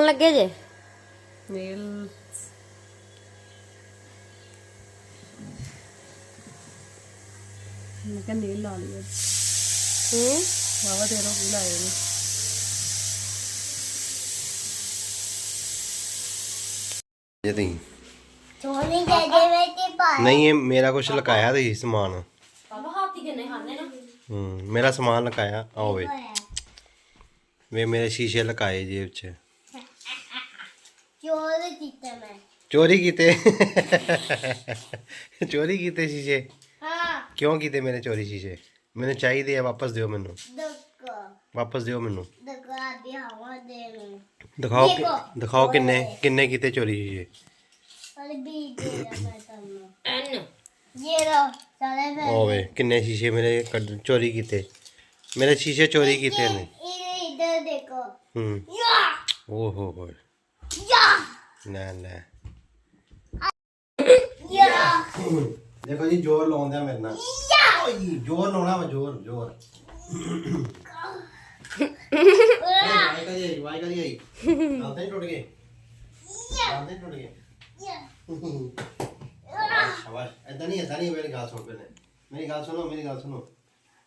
ਕੌਣ ਲੱਗੇ ਜੇ? ਨੇਲ। ਮੈਂ ਕਿਹਾ ਨੇਲ ਲਾ ਲਈ ਹੂੰ? ਵਾਵਾ ਦੇ ਰੋ ਲਾਏ ਨੇ। ਜੇ ਤੁਸੀਂ। ਸੋਨੀ ਦੇ ਦੇ ਵਿੱਚ ਪਾ ਨਹੀਂ ਇਹ ਮੇਰਾ ਕੁਝ ਲਕਾਇਆ ਤੇ ਸਮਾਨ। ਬਾਬਾ ਹਾਥੀ ਕਿੰਨੇ ਖਾਣੇ ਨਾ। ਹੂੰ ਮੇਰਾ ਸਮਾਨ ਲਕਾਇਆ ਆ ਹੋਵੇ ਵੇ ਮੇਰੇ ਸ਼ੀਸ਼ੇ ਲਕਾਏ ਜੇਬ 'ਚ ਚੋਰ ਕੀਤਾ ਮੈਂ ਚੋਰੀ ਕੀਤੇ ਚੋਰੀ ਕੀਤੇ ਸ਼ੀਸ਼ੇ ਹਾਂ ਕਿਉਂ ਕੀਤੇ ਮੇਰੇ ਚੋਰੀ ਸ਼ੀਸ਼ੇ ਮੈਨੂੰ ਚਾਹੀਦੇ ਆ ਵਾਪਸ ਦਿਓ ਮੈਨੂੰ ਦਕ ਵਾਪਸ ਦਿਓ ਮੈਨੂੰ ਦਕਾ ਦੀ ਹਵਾ ਦੇ ਨੂੰ ਦਿਖਾਓ ਕਿ- ਦੇਖੋ। ਦਿਖਾਓ ਕਿੰਨੇ ਕਿੰਨੇ ਕੀਤੇ ਚੋਰੀ ਸ਼ੀਸ਼ੇ ਪਰ ਵੀ ਦੇ ਮੈਂ ਤੁਹਾਨੂੰ ਐਨ ਇਹ ਨੇ ਇਧਰ ਦੇਖੋ ਜੀ ਜ਼ੋਰ ਲਾਉਂਦੇ ਆ ਮੇਰੇ ਨਾਲ। ਓਏ ਜ਼ੋਰ ਲਾਉਣਾ ਵਾ ਜ਼ੋਰ ਜ਼ੋਰ। ਵਾਈ ਕਰੀ ਵਾਈ ਕਰੀ ਹੀ ਟੁੱਟ ਗਏ? ਹੀ ਟੁੱਟ ਗਏ? ਸ਼ਾਬਾਸ਼ ਐਦਾਂ ਨਹੀਂ ਐਦਾਂ ਨਹੀਂ ਮੇਰੀ ਗੱਲ ਸੁਣ ਪਹਿਲੇ। ਮੇਰੀ ਗੱਲ ਸੁਣੋ ਮੇਰੀ ਗੱਲ ਸੁਣੋ।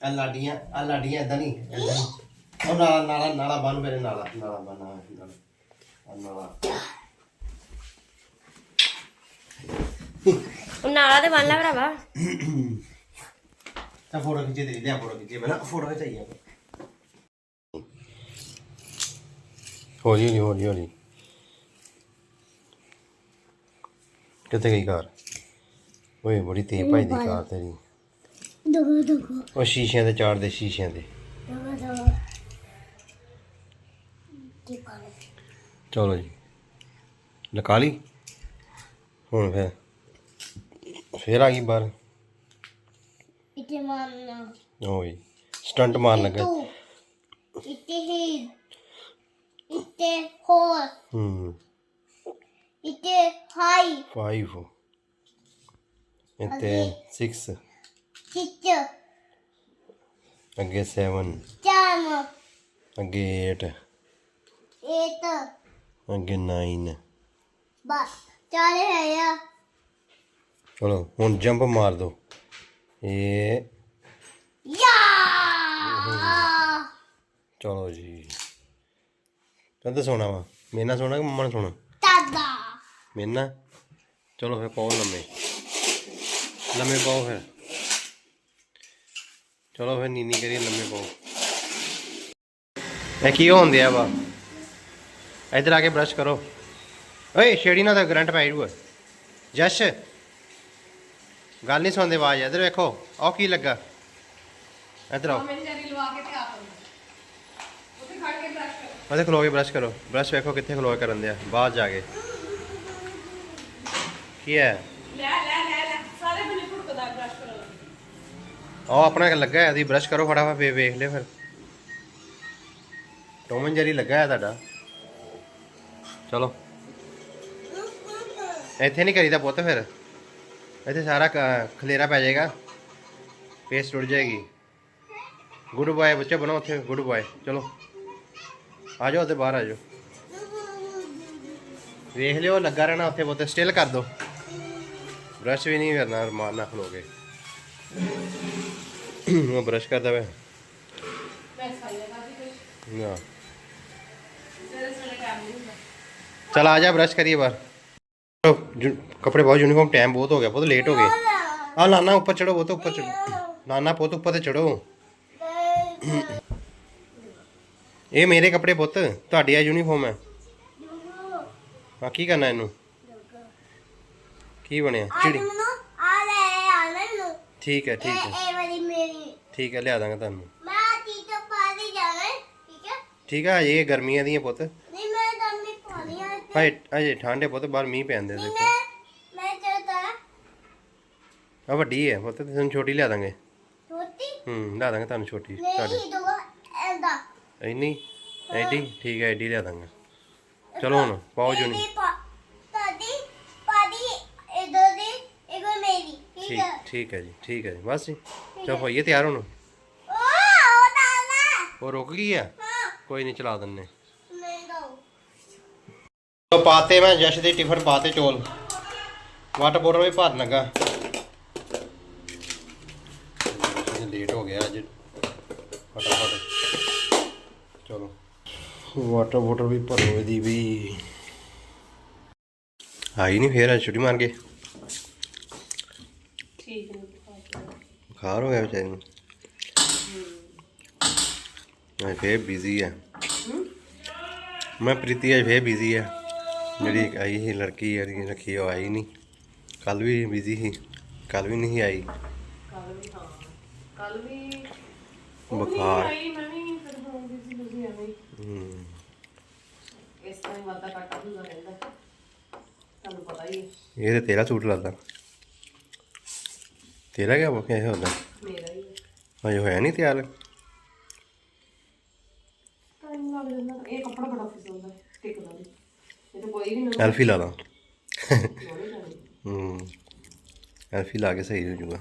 ਆ ਲਾਡੀਆਂ ਆ ਲਾਡੀਆਂ ਐਦਾਂ ਨਹੀਂ ਐਦਾਂ ਨਹੀਂ। ਉਹ ਨਾਲਾ ਨਾਲਾ ਨਾਲਾ ਬੰਨ ਮੇਰੇ ਨਾਲਾ ਨਾਲਾ ਬੰਨ ਨਾਲਾ ਨਾਲਾ ਤੇ ਬੰਨ ਲੈ ਭਰਾਵਾ। ਤਾਂ ਫੋਟੋ ਖਿੱਚੇ ਦੇ ਲਿਆ ਫੋਟੋ ਖਿੱਚੇ ਪਹਿਲਾਂ ਫੋਟੋ ਖਿਚਾਈਏ ਹੌਲੀ ਹੌਲੀ ਹੌਲੀ ਹੌਲੀ। ਕਿੱਥੇ ਗਈ ਕਾਰ? ਓਏ ਬੜੀ ਤੇਜ਼ ਭੱਜਦੀ ਕਾਰ ਤੇਰੀ। ਦਗੋ ਦਗੋ ਉਹ ਸ਼ੀਸ਼ਿਆਂ ਤੇ ਚਾੜਦੇ ਸ਼ੀਸ਼ਿਆਂ ਤੇ ਦਗੋ ਦਗੋ ਕੀ ਪਾਣੇ ਚਲੋ ਜੀ। ਲਈ ਹੁਣ ਫਿਰ। ਫੇਰ ਆ ਗਈ ਬਾਹਰ। ਇਤੇ ਮਾਰਨਾ। ਓਏ ਸਟੰਟ ਮਾਰਨ ਲੱਗਾ। ਇਤੇ ਹੀ। ਇਤੇ ਹੋਰ। ਹੂੰ। ਇਤੇ ਹਾਈ 5 ਇੱਥੇ 6 ਕਿਚ ਅੱਗੇ 7 ਚਾਮ ਅੱਗੇ 8 ਏਤ ਅੱਗੇ 9 ਬਸ ਚਾਲੇ ਹੈ ਯਾ ਚਲੋ ਹੁਣ ਜੰਪ ਮਾਰ ਦੋ। ਇਹ ਯਾ! ਚਲੋ ਜੀ। ਕਦ ਸੋਣਾ ਵਾ। ਮੇਰੇ ਨਾਲ ਸੋਣਾ ਕਿ ਮੰਮਾ ਸੋਣਾ? ਦਾਦਾ ਮੇਰੇ ਨਾਲ? ਚਲੋ ਫਿਰ ਪਾਓ ਲੰਮੇ। ਲੰਮੇ ਪਾਓ ਫਿਰ। ਚਲੋ ਫਿਰ ਨੀਨੀ ਕਰੀ ਲੰਮੇ ਪਾਓ। ਇਹ ਕੀ ਹੋਣ ਦਿਆ ਵਾ? ਇੱਧਰ ਆ ਕੇ ਬ੍ਰਸ਼ ਕਰੋ। ਓਏ ਛੇੜੀ ਨਾ ਤਾਂ ਕਰੰਟ ਪੈ ਜੂਗਾ ਜਸ਼ ਗੱਲ ਨਹੀਂ ਸੁਣਦੇ ਆਵਾਜ਼ ਇੱਧਰ ਵੇਖੋ ਆਹ ਕੀ ਲੱਗਾ? ਇੱਧਰ ਆਓ। ਮੇਰੀ ਜਾਰੀ ਲਵਾ ਕੇ ਤੇ ਆ ਉੱਥੇ ਖੜ ਕੇ ਬ੍ਰਸ਼ ਕਰ। ਉਹਦੇ ਖਲੋ ਕੇ ਬ੍ਰਸ਼ ਕਰੋ। ਬ੍ਰਸ਼ ਵੇਖੋ ਕਿੱਥੇ ਖਲੋ ਕਰਨ ਦਿਆ ਬਾਹਰ ਜਾ ਕੇ। ਕੀ ਹੈ? ਲੈ ਲੈ ਲੈ ਲੈ। ਸਾਰੇ ਬਣੇ ਭੁੜਕਦਾ ਬ੍ਰਸ਼ ਕਰੋ ਉਹ ਆਪਣਾ ਲੱਗਾ ਹੈ ਤੁਸੀਂ ਬ੍ਰਸ਼ ਕਰੋ ਫਟਾਫਟ ਵੇਖ ਲਿਓ ਫਿਰ। ਟੋਮਨ ਜਰੀ ਲੱਗਾ ਹੈ ਤੁਹਾਡਾ। ਚਲੋ। ਇੱਥੇ ਨਹੀਂ ਕਰੀਦਾ ਪੁੱਤ ਫਿਰ। ਇੱਥੇ ਸਾਰਾ ਖਲੇਰਾ ਪੈ ਜਾਏਗਾ। ਪੇਸਟ ਟੁੱਟ ਜਾਏਗੀ। ਗੁੱਡ ਬਾਏ ਬੱਚੇ ਬਣੋ ਉੱਥੇ ਗੁੱਡ ਬਾਏ ਚਲੋ। ਆ ਜਾਓ ਉੱਥੇ ਬਾਹਰ ਆ ਜਾਓ। ਵੇਖ ਲਿਓ ਲੱਗਾ ਰਹਿਣਾ ਉੱਥੇ ਪੁੱਤ ਸਟਿਲ ਕਰ ਦੋ। ਬ੍ਰਸ਼ ਵੀ ਨਹੀਂ ਕਰਨਾ ਰਮਾਨ ਨਾਲ ਖਲੋ ਕੇ ਉਹ ਬ੍ਰਸ਼ ਕਰਦਾ ਵੇ ਨਾ। चल आ जा ब्रश करिए बार चलो, जु- कपड़े बहुत यूनिफॉर्म टाइम बहुत हो गया बहुत लेट हो गए हाँ नाना ऊपर चढ़ो वो तो ऊपर चढ़ो नाना पुत ऊपर तो चढ़ो ਇਹ ਮੇਰੇ ਕੱਪੜੇ ਪੁੱਤ ਤੁਹਾਡੀ ਆ ਯੂਨੀਫਾਰਮ ਹੈ ਹਾਂ ਕੀ ਕਰਨਾ ਇਹਨੂੰ ਕੀ ਬਣਿਆ ਚਿੜੀ ਨੂੰ ਆ ਲੈ ਆ ਲੈ ਨੂੰ ਠੀਕ ਹੈ ਠੀਕ ਹੈ ਇਹ ਇਹ ਵਾਲੀ ਮੇਰੀ ਠੀਕ ਹੈ ਲਿਆ ਦਾਂਗਾ ਤੁਹਾਨੂੰ ਮੈਂ ਟੀਚਰ ਪਾਣੀ ਜਾਣਾ ਹੈ, ਠੀਕ ਹੈ ਠੀਕ ਹੈ ਇਹ ਗਰਮੀਆਂ ਦੀਆਂ ਪੁੱਤ ਹਾਏ ਅਜੇ ਠੰਡੇ ਪੁੱਤ ਬਾਹਰ ਮੀਂਹ ਪੈਂਦੇ ਦੇਖੋ ਮੈਂ ਚਲਦਾ ਆ ਵੱਡੀ ਹੈ ਪੁੱਤ ਤੁਹਾਨੂੰ ਛੋਟੀ ਲਿਆ ਦਾਂਗੇ। ਛੋਟੀ? ਹੂੰ ਲਿਆ ਦਾਂਗੇ ਤੁਹਾਨੂੰ ਛੋਟੀ ਤੁਹਾਡੇ। ਨਹੀਂ ਦੋ ਐਂਦਾ ਇੰਨੀ? ਐਡੀ? ਠੀਕ ਹੈ ਐਡੀ ਲਿਆ ਦਾਂਗਾ। ਚਲੋ ਹੁਣ ਪਾਓ ਜੁਨੀ। ਤਾਦੀ ਪਾਦੀ ਇਧਰ ਦੀ ਇੱਕ ਮੇਰੀ ਠੀਕ ਠੀਕ ਹੈ? ਜੀ ਠੀਕ ਹੈ ਜੀ ਬਸ ਜੀ। ਚਲੋ ਹੋਈਏ ਤਿਆਰ ਹੁਣ? ਉਹ ਰੁਕ ਗਈ ਆ? ਕੋਈ ਨਹੀਂ ਚਲਾ ਦਿੰਨੇ। ਪਾਤੇ ਮੈਂ ਜਸ਼ ਦੇ ਟਿਫਨ ਪਾਤੇ ਚੋਲ। ਵਾਟਰ ਬੋਟਲ ਵੀ ਭਰਨ ਲੱਗਾ। ਲੇਟ ਹੋ ਗਿਆ ਅੱਜ। ਫਟਾਫਟ। ਚਲੋ। ਵਾਟਰ ਬੋਟਲ ਵੀ ਭਰੋ ਇਹਦੀ ਵੀ। ਆਈ ਨਹੀਂ ਫੇਰ ਅੱਜ ਛੁੱਟੀ ਮਾਰ ਕੇ। ਠੀਕ ਨੇ ਬੁਖਾਰ ਹੋ ਗਿਆ ਵਿਚਾਰੀ ਨੂੰ। ਅੱਜ ਫੇਰ ਬਿਜ਼ੀ ਹੈ। ਮੈਂ ਪ੍ਰੀਤੀ ਅੱਜ ਫੇਰ ਬਿਜ਼ੀ ਹੈ ਜਿਹੜੀ ਆਈ ਸੀ ਲੜਕੀ ਜਿਹੜੀ ਰੱਖੀ ਉਹ ਆਈ ਨਹੀਂ। ਕੱਲ ਵੀ ਬਿਜ਼ੀ ਸੀ ਕੱਲ ਵੀ ਨਹੀਂ ਆਈ। ਕੱਲ ਵੀ ਹਾਂ ਕੱਲ ਵੀ ਬੁਖਾਰ। ਆਈ ਮੈਂ ਵੀ ਫਿਰ ਹੋ ਗਈ ਸੀ ਤੁਸੀਂ ਐਵੇਂ ਹੀ। ਹਮ, ਇਸ ਤਰ੍ਹਾਂ ਹੀ ਵਾਦਾ ਘਾਟਾ ਹੁੰਦਾ ਰਹਿੰਦਾ। ਤੁਹਾਨੂੰ ਪਤਾ ਹੀ ਹੈ। ਇਹ ਤੇ ਤੇਰਾ ਸੂਟ ਲੱਗਦਾ। ਤੇਰਾ ਕਿਆ ਬੋਕਿਆ ਇਹ ਹੁੰਦਾ? ਮੇਰਾ ਹੀ ਹੈ। ਅਜੇ ਹੋਇਆ ਨਹੀਂ ਤਿਆਰ ਟਾਈਮ ਲੱਗ ਜਾਂਦਾ ਇਹ ਕੱਪੜਾ ਬੜਾ ਫਿਸਲਦਾ ਹੈ ਟਿਕਦਾ ਨਹੀਂ ਇਹ ਤਾਂ ਕੋਈ ਵੀ ਨਾ ਐਲਫੀ ਲਾ ਲਾ। ਹੂੰ। ਐਲਫੀ ਲਾ ਕੇ ਸਹੀ ਹੋ ਜਾਊਗਾ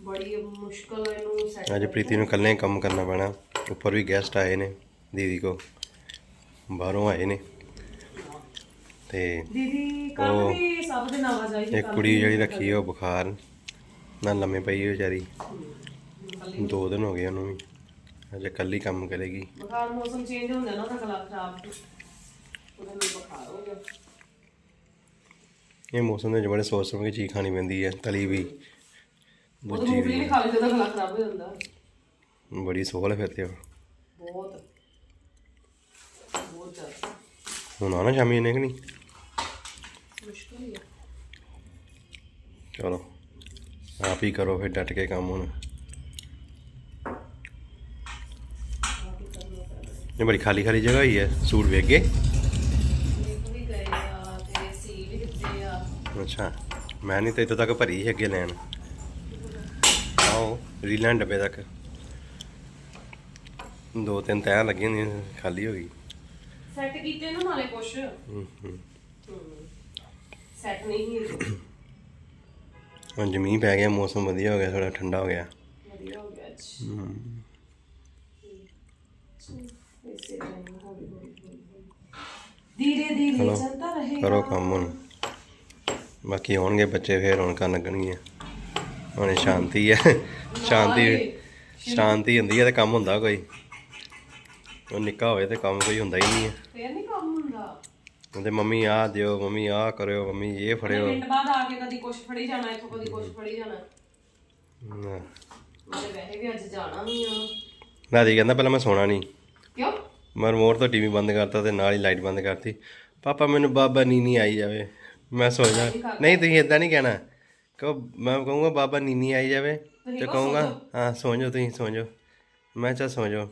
ਬੜੀ ਮੁਸ਼ਕਲ ਇਹਨੂੰ ਸੈੱਟ ਅੱਜ ਪ੍ਰੀਤੀ ਨੂੰ ਇਕੱਲੇ ਹੀ ਕੰਮ ਕਰਨਾ ਪੈਣਾ। ਉੱਪਰ ਵੀ ਗੈਸਟ ਆਏ ਨੇ ਦੀਦੀ ਕੋ ਬਾਹਰੋਂ ਆਏ ਨੇ। ਤੇ ਦੀਦੀ ਕੱਲ ਵੀ ਸਭ ਦੇ ਨਾਲ ਆਵਾਜ਼ ਆਈ ਇੱਕ ਕੁੜੀ ਜਿਹੜੀ ਰੱਖੀ ਉਹ ਬੁਖਾਰ। ਨਾਲ ਲੰਮੇ ਪਈ ਵਿਚਾਰੀ। ਦੋ ਦਿਨ ਹੋ ਗਏ ਉਹਨੂੰ ਵੀ। ਅਜੇ ਇਕੱਲੀ ਕੰਮ ਕਰੇਗੀ। ਬੁਖਾਰ ਮੌਸਮ ਚੇਂਜ ਹੁੰਦਾ ਨਾ ਤਾਂ ਖਰਾਬ। ਉਹਦਾ ਮੈਨੂੰ ਬੁਖਾਰ ਹੋ ਗਿਆ ਇਹ ਮੌਸਮ ਦੇ ਬੜੇ ਸੋਚ ਸਮਝ ਕੇ ਚੀਜ਼ ਖਾਣੀ ਪੈਂਦੀ ਹੈ ਤਲੀ ਵੀ। ਉਹ ਦੂਜੀ ਮੂੰਗਫਲੀ ਵੀ ਖਾ ਲਈ ਤਾਂ ਗਲਾ ਖਰਾਬ ਹੋ ਜਾਂਦਾ। ਬੜੀ ਸੋਹਲ ਹੈ ਫਿਰ ਤੇ। ਬਹੁਤ। ਬਹੁਤ ਜ਼ਿਆਦਾ। ਹੁਣ ਆਣਾ ਸ਼ਾਮੀ ਇਹਨੇ ਕਿ ਨਹੀਂ? ਮੁਸ਼ਕਲ ਹੀ ਹੈ ਚਲੋ ਆਪ ਹੀ ਕਰੋ ਫਿਰ ਡਟ ਕੇ ਕੰਮ ਹੁਣ। ਇਹ ਬੜੀ ਖਾਲੀ ਖਾਲੀ ਜਗ੍ਹਾ ਹੀ ਹੈ ਸੂਟ ਵੇਖ ਗਏ ਅੱਛਾ ਮੈਂ ਨਹੀਂ ਤਾਂ ਇੱਥੋਂ ਤੱਕ ਭਰੀ ਸੀ ਅੱਗੇ ਲੈਣ। ਆਓ ਰੀਲਾਂ ਡੱਬੇ ਤੱਕ। ਦੋ ਤਿੰਨ ਤੈਆਂ ਲੱਗੀਆਂ ਹੁੰਦੀਆਂ ਖਾਲੀ ਹੋ ਗਈ। ਸੈੱਟ ਕੀਤੇ ਨਾ ਨਾਲੇ ਕੁਛ। ਹੂੰ, ਹੂੰ। ਸੈੱਟ ਨਹੀਂ ਹੀ ਹੁਣ ਜਮੀਨ ਪੈ ਗਿਆ ਮੌਸਮ ਵਧੀਆ ਹੋ ਗਿਆ ਥੋੜਾ ਠੰਡਾ ਹੋ ਗਿਆ। ਵਧੀਆ ਹੋ ਗਿਆ ਅੱਜ ਹੂੰ। ਇਸੇ ਤਰ੍ਹਾਂ ਹੀ ਹੌਲੀ ਹੌਲੀ ਹੌਲੀ ਹੌਲੀ। ਧੀਰੇ ਧੀਰੇ ਚਲੋ, ਚੱਲਦਾ ਰਹੇਗਾ। ਕਰੋ ਕੰਮ ਹੁਣ। ਬਾਕੀ ਆਉਣਗੇ ਬੱਚੇ ਫੇਰ ਰੌਣਕਾਂ ਲੱਗਣਗੀਆਂ। ਹੁਣ ਸ਼ਾਂਤੀ ਹੈ। ਸ਼ਾਂਤੀ ਸ਼ਾਂਤੀ ਹੁੰਦੀ ਹੈ ਤੇ ਕੰਮ ਹੁੰਦਾ ਕੋਈ। ਉਹ ਨਿੱਕਾ ਹੋਵੇ ਤੇ ਕੰਮ ਕੋਈ ਹੁੰਦਾ ਹੀ ਨਹੀਂ ਹੈ। ਫੇਰ ਨਹੀਂ ਕੰਮ ਹੁੰਦਾ। ਉਹਦੇ ਮੰਮੀ ਆਹ ਦਿਓ ਮੰਮੀ ਆਹ ਕਰਿਓ ਮੰਮੀ ਇਹ ਫੜਿਓ। ਮਿੰਟ ਬਾਅਦ ਆ ਕੇ ਕਦੀ ਕੁਛ ਫੜੀ ਜਾਣਾ ਇੱਥੋਂ ਕਦੀ ਕੁਛ ਫੜੀ ਜਾਣਾ। ਨਾ। ਮੈਂ ਵੈਸੇ ਵੀ ਅੱਜ ਜਾਣਾ ਵੀ ਆ। ਦਾਦੀ ਕਹਿੰਦਾ ਪਹਿਲਾਂ ਮੈਂ ਸੋਣਾ ਨਹੀਂ ਕਿਉਂ? ਮੈਂ ਰਿਮੋਟ ਤੋਂ ਟੀਵੀ ਬੰਦ ਕਰਤਾ ਤੇ ਨਾਲ ਹੀ ਲਾਈਟ ਬੰਦ ਕਰਤੀ। ਪਾਪਾ ਮੈਨੂੰ ਬਾਬਾ ਨੀਨੀ ਆਈ ਜਾਵੇ। ਮੈਂ ਸੋ ਜਾ ਨਹੀਂ ਤੁਸੀਂ ਇਦਾਂ ਨਹੀਂ ਕਹਿਣਾ। ਕਹੋ ਮੈਂ ਕਹੂੰਗਾ ਬਾਬਾ ਨੀਨੀ ਆਈ ਜਾਵੇ ਤੇ ਕਹੂੰਗਾ ਹਾਂ ਸੋ ਜਾਓ ਤੁਸੀਂ ਸੋ ਜਾਓ। ਮੈਂ ਚਾ ਸੋ ਜਾਓ।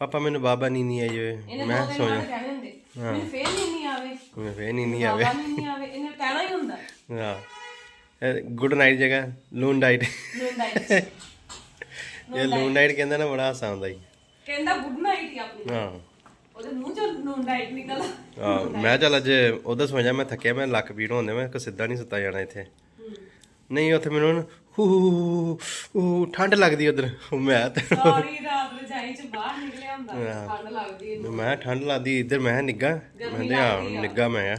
ਪਾਪਾ ਮੈਨੂੰ ਬਾਬਾ ਨੀਨੀ ਆਈ ਜਾਵੇ। ਮੈਂ ਸੋ ਦਿਨ ਜਾ ਬਾਅਦ ਕਹਿਣੇ ਹੁੰਦੇ ਮੈਨੂੰ ਫੇਰ ਨਹੀਂ ਆਵੇ। ਮੈਂ ਫੇਰ ਨੀਨੀ ਆਵੇ। ਬਾਬਾ ਨਹੀਂ ਆਵੇ ਇਹਨੇ ਕਹਿਣਾ ਹੀ ਹੁੰਦਾ। ਹਾਂ। ਗੁੱਡ ਨਾਈਟ ਜਗ੍ਹਾ ਲੂਨ ਨਾਈਟ ਨੂਨ ਨਾਈਟ ਇਹ ਲੂਨ ਨਾਈਟ ਕਹਿੰਦਾ ਨਾ ਬੜਾ ਹਾਸਾ ਆਉਂਦਾ ਹੀ ਕਹਿੰਦਾ ਗੁੱਡ ਨਾਈਟ ਹੀ ਆਪਣੀ। ਹਾਂ। ਉਹਦੇ ਮੂੰਹ ਚੋਂ ਨੂਨ ਨਾਈਟ ਨਿਕਲਦਾ। ਹਾਂ ਮੈਂ ਚੱਲ ਅੱਜ ਉਹਦਾ ਸੋ ਜਾ ਮੈਂ ਥੱਕਿਆ ਮੈਂ ਲੱਕ ਪੀੜ ਹੁੰਦੇ ਮੈਂ ਕਿ ਸਿੱਧਾ ਨਹੀਂ ਸੁੱਤਾ ਜਾਣਾ ਇੱਥੇ। ਨਹੀਂ ਉੱਥੇ ਮੈਨੂੰ ਨਾ ਹੂ ਹੂ ਹੂ ਠੰਡ ਲੱਗਦੀ ਉਧਰ। ਮੈਂ ਤੇ ਸਾਰੀ ਰਾਤ ਰਜਾਈ ਚ ਬਾਹਰ ਨਿਕਲਿਆ ਹੁੰਦਾ ਠੰਡ ਲੱਗਦੀ ਮੈਂ ਠੰਡ ਲੱਗਦੀ ਇੱਧਰ ਮੈਂ ਨਿੱਗਾ ਮੈਂ ਕਹਿੰਦੇ ਆ। ਨਿੱਗਾ ਮੈਂ ਆ।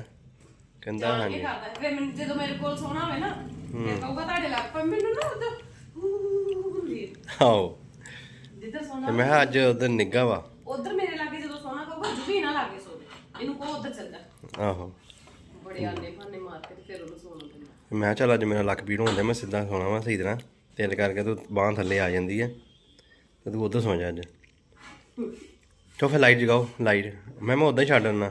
ਕਹਿੰਦਾ ਇਹ ਕਰਦਾ ਫਿਰ ਮੈਨੂੰ ਜਦੋਂ ਮੇਰੇ ਕੋਲ ਸੋਣਾ ਹੋਵੇ ਨਾ ਫਿਰ ਕਹੂਗਾ ਤੁਹਾਡੇ ਲੱਗ ਪਰ ਮੈਨੂੰ ਨਾ ਉਦੋਂ ਹੁੰਦੀ ਹੈ। ਆਓ ਜਿੱਧਰ ਤੇ ਸੋਣਾ ਮੈਂ ਕਿਹਾ ਅੱਜ ਉਧਰ ਨਿੱਗਾ ਵਾ। ਉਧਰ ਮੇਰੇ ਕਹੂਗਾ ਜੁਬੀ ਨਾ ਲਾਗੇ ਸੋਵੇ ਇਹਨੂੰ ਕਹੋ ਉਧਰ ਚੱਲ ਜਾ। ਆਹੋ। ਬੜੇ ਆਨੇ ਭਾਨੇ ਮਾਰ ਕੇ ਤੇ ਫਿਰ ਉਹਨੂੰ ਸੋਣਾ ਤੇ ਮੈਂ ਚੱਲ ਅੱਜ ਮੇਰਾ ਲੱਕ ਪੀੜ ਹੁੰਦੇ ਮੈਂ ਸਿੱਧਾ ਸੋਣਾ ਵਾ ਸਹੀ ਤਰ੍ਹਾਂ। ਤਿਲ ਕਰਕੇ ਤੂੰ ਬਾਹ ਥੱਲੇ ਆ ਜਾਂਦੀ ਹੈ ਤੇ ਤੂੰ ਉਧਰ ਸੌ ਜਾ ਅੱਜ। ਚੋ ਫਿਰ ਲਾਈਟ ਜਗਾਓ ਲਾਈਟ। ਮੈਂ ਮੈਂ ਉਦਾਂ ਹੀ ਛੱਡ ਦਿੰਦਾ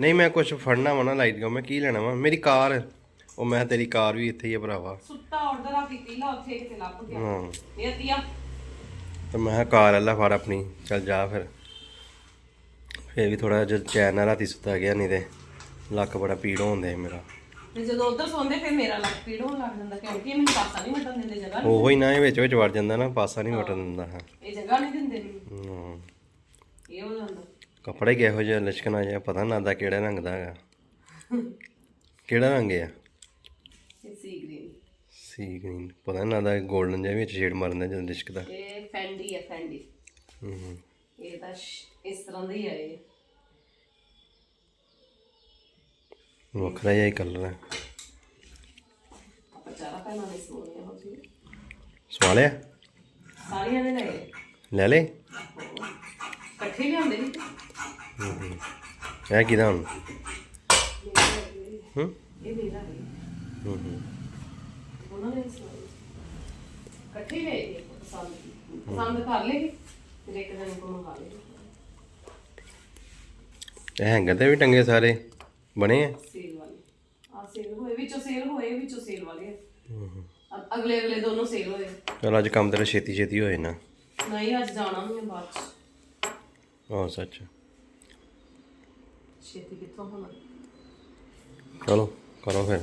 ਨਹੀਂ ਮੈਂ ਕੁਝ ਫੜਨਾ ਵਾ ਨਾ ਲਾਈਟ ਜਗਾਓ ਮੈਂ ਕੀ ਲੈਣਾ ਵਾ? ਮੇਰੀ ਕਾਰ। ਉਹ ਮੈਂ ਕਿਹਾ ਤੇਰੀ ਕਾਰ ਵੀ ਇੱਥੇ ਹੀ ਆ ਭਰਾਵਾ। ਸੁੱਤਾ ਆਰਡਰ ਆ ਕੀਤੀ ਲਾ ਉੱਥੇ ਕਿਤੇ ਲੱਭ ਗਿਆ ਹਾਂ। ਇਹ ਤੀਆ ਤੇ ਮੈਂ ਕਿਹਾ ਕਾਰ ਅੱਲਾ ਫੜ ਆਪਣੀ ਚੱਲ ਜਾ ਫਿਰ। ਫਿਰ ਵੀ ਥੋੜਾ ਜਿਹਾ ਚੈਨ ਨਾਲ ਰਾਤੀ ਸੁੱਤਾ ਗਿਆ ਨਹੀਂ ਤੇ ਲੱਕ ਬੜਾ ਪੀੜ ਹੁੰਦੇ ਮੇਰਾ। ਤੇ ਜਦੋਂ ਉਧਰ ਸੌਂਦੇ ਫਿਰ ਮੇਰਾ ਲੱਕ ਪੀੜ ਹੋਣ ਲੱਗ ਜਾਂਦਾ ਕਿਉਂਕਿ ਮੈਨੂੰ ਪਾਸਾ ਨਹੀਂ ਮਟਣ ਦਿੰਦੇ ਜਗ੍ਹਾ ਨੀ- ਉਹੋ ਹੀ ਨਾ ਇਹ ਵਿੱਚ ਵਿੱਚ ਵੜ ਜਾਂਦਾ ਨਾ ਪਾਸਾ ਨਹੀਂ ਵਟਣ ਦਿੰਦਾ ਹਾਂ। ਇਹ ਜਗ੍ਹਾ ਨਹੀਂ ਦਿੰਦੇ ਮੈਨੂੰ। ਹਮ। ਇਹ ਹੋ ਜਾਂਦਾ। ਕੱਪੜੇ ਕਿਹੋ ਜਿਹਾ ਲਸ਼ਕਣਾ ਜਿਹਾ ਪਤਾ ਨਾ ਕਿਹੜਾ ਰੰਗ ਦਾ ਹੈਗਾ। ਕਿਹੜਾ ਰੰਗ ਹੈ ਇਹ ਸੀ ਗ੍ਰੀਨ ਸੀ ਗ੍ਰੀਨ ਪਤਾ ਨਾ ਲੱਗਦਾ 골ਡਨ ਜਿਹਾ ਵਿੱਚ ਸ਼ੇਡ ਮਾਰਦਾ ਜਦੋਂ ਲਿਸ਼ਕਦਾ ਇਹ ਫੈਂਡੀ ਹੈ ਫੈਂਡੀ ਹੂੰ। ਇਹ ਤਾਂ ਇਸ ਤਰ੍ਹਾਂ ਦਾ ਹੀ ਹੈ ਇਹ। ਵੱਖਰਾ ਜਿਹਾ ਹੀ ਕਲਰ ਹੈ ਆਪਾਂ ਚਾਰਾ ਪਹਿਲਾਂ ਦੇ ਸੋਨੇ ਹੋ ਜੀ ਸਵਾਲਿਆ ਸਾਰੀਆਂ ਨੇ ਲਏ ਲੈ ਲੈ ਇਕੱਠੇ ਲਿਆਉਂਦੇ ਨਹੀਂ ਇਹ ਕਿਦਾਂ ਹੁਣ? ਹੂੰ? ਇਹ ਮੇਰਾ ਹੈ। ਹੂੰ ਹੂੰ। ਉਹਨਾਂ ਨੇ ਸਵਾਏ ਇਕੱਠੇ ਲਏ ਨੇ ਪਸੰਦ। ਪਸੰਦ ਕਰ ਲੇਗੀ ਫਿਰ ਇੱਕ ਦਿਨ ਕੋ ਮੰਗਾ ਲੇਗੀ ਇਹ ਹੈਂਗਰ ਤੇ ਵੀ ਟੰਗੇ ਸਾਰੇ ਬਣੇ ਆ? ਸੇਲ ਵਾਲੇ। ਆ ਸੇਲ ਹੋਏ ਵਿੱਚੋਂ ਸੇਲ ਹੋਏ ਵਿੱਚੋਂ ਸੇਲ ਵਾਲੇ ਅ- ਅਗਲੇ ਅਗਲੇ ਦੋਨੋਂ ਸੇਲ ਹੋਏ। ਚਲ ਅੱਜ ਕੰਮ ਤੇਰਾ ਛੇਤੀ ਛੇਤੀ ਹੋਏ ਨਾ। ਨਹੀਂ ਅੱਜ ਜਾਣਾ ਹੈ ਬਾਅਦ ਚ। ਹਾਂ ਸੱਚ। ਛੇਤੀ ਕਿੱਥੋਂ ਹੋਣਾ? ਚਲੋ ਕਰੋ ਫਿਰ।